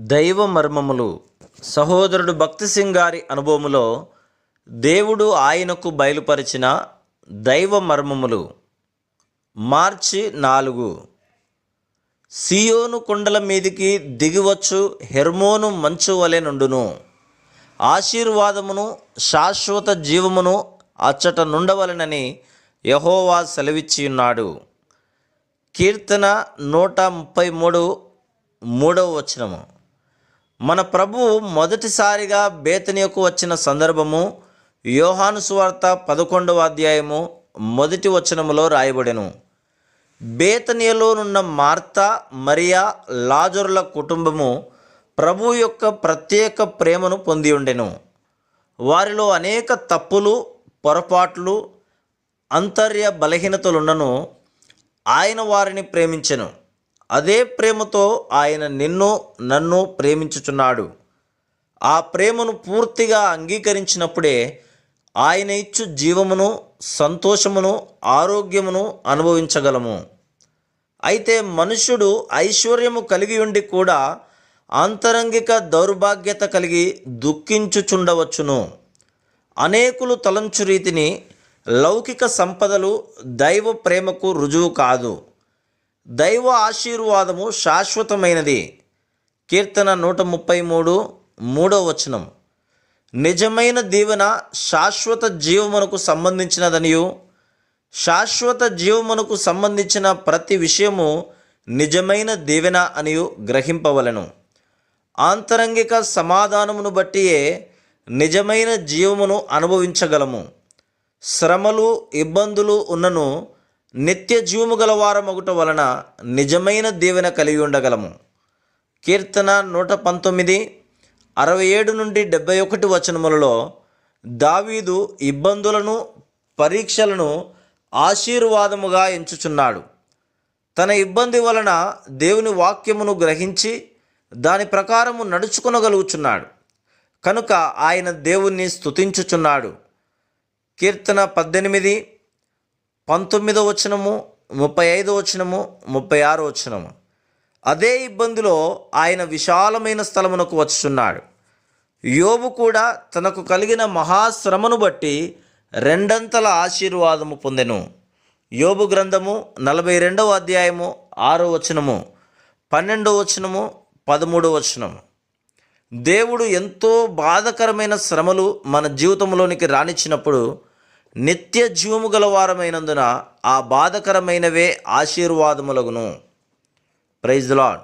దైవ మర్మములు సహోదరుడు భక్తి సింగ్ గారి అనుభవములో దేవుడు ఆయనకు బయలుపరిచిన దైవ మర్మములు మార్చి నాలుగు. సియోను కొండల మీదికి దిగివచ్చు హెర్మోను మంచు వలె నుండును. ఆశీర్వాదమును శాశ్వత జీవమును అచ్చట నుండవలెనని యహోవా సెలవిచ్చి ఉన్నాడు కీర్తన నూట ముప్పై మూడు మూడవ వచనము. మన ప్రభువు మొదటిసారిగా బేతనియకు వచ్చిన సందర్భము యోహాను సువార్త పదకొండవ అధ్యాయము మొదటి వచనములో రాయబడెను. బేతనియలోనున్న మార్త మరియా లాజరుల కుటుంబము ప్రభు యొక్క ప్రత్యేక ప్రేమను పొంది ఉండెను. వారిలో అనేక తప్పులు పొరపాట్లు అంతర్య బలహీనతలున్నను ఆయన వారిని ప్రేమించెను. అదే ప్రేమతో ఆయన నిన్ను నన్ను ప్రేమించుచున్నాడు. ఆ ప్రేమను పూర్తిగా అంగీకరించినప్పుడే ఆయన ఇచ్చు జీవమును సంతోషమును ఆరోగ్యమును అనుభవించగలము. అయితే మనుష్యుడు ఐశ్వర్యము కలిగి ఉండి కూడా ఆంతరంగిక దౌర్భాగ్యత కలిగి దుఃఖించుచుండవచ్చును. అనేకులు తలంచు రీతిని లౌకిక సంపదలు దైవ ప్రేమకు రుజువు కాదు. దైవ ఆశీర్వాదము శాశ్వతమైనది. కీర్తన నూట ముప్పై మూడు మూడో వచనం. నిజమైన దీవెన శాశ్వత జీవమునకు సంబంధించినదనియు. శాశ్వత జీవమునకు సంబంధించిన ప్రతి విషయము నిజమైన దీవెన అనియు గ్రహింపవలెను. ఆంతరంగిక సమాధానమును బట్టియే నిజమైన జీవమును అనుభవించగలము. శ్రమలు ఇబ్బందులు ఉన్నను నిత్య జీవము గలవారమగుట వలన నిజమైన దీవెన కలిగి ఉండగలము. కీర్తన నూట పంతొమ్మిది అరవై ఏడు నుండి డెబ్బై ఒకటి వచనములలో దావీదు ఇబ్బందులను పరీక్షలను ఆశీర్వాదముగా ఎంచుచున్నాడు. తన ఇబ్బంది వలన దేవుని వాక్యమును గ్రహించి దాని ప్రకారము నడుచుకునగలుగుచున్నాడు. కనుక ఆయన దేవుణ్ణి స్తుతించుచున్నాడు. కీర్తన పద్దెనిమిది పంతొమ్మిదో వచనము ముప్పై ఐదో వచనము ముప్పై ఆరో వచనము. అదే ఇబ్బందిలో ఆయన విశాలమైన స్థలమునకు వచ్చుచున్నాడు. యోబు కూడా తనకు కలిగిన మహాశ్రమను బట్టి రెండంతల ఆశీర్వాదము పొందెను. యోబు గ్రంథము నలభై రెండవ అధ్యాయము ఆరో వచనము పన్నెండో వచనము పదమూడో వచనము. దేవుడు ఎంతో బాధకరమైన శ్రమలు మన జీవితంలోనికి రానిచ్చినప్పుడు నిత్య జీవము గలవారమైనందున ఆ బాధకరమైనవే ఆశీర్వాదములగును. Praise lord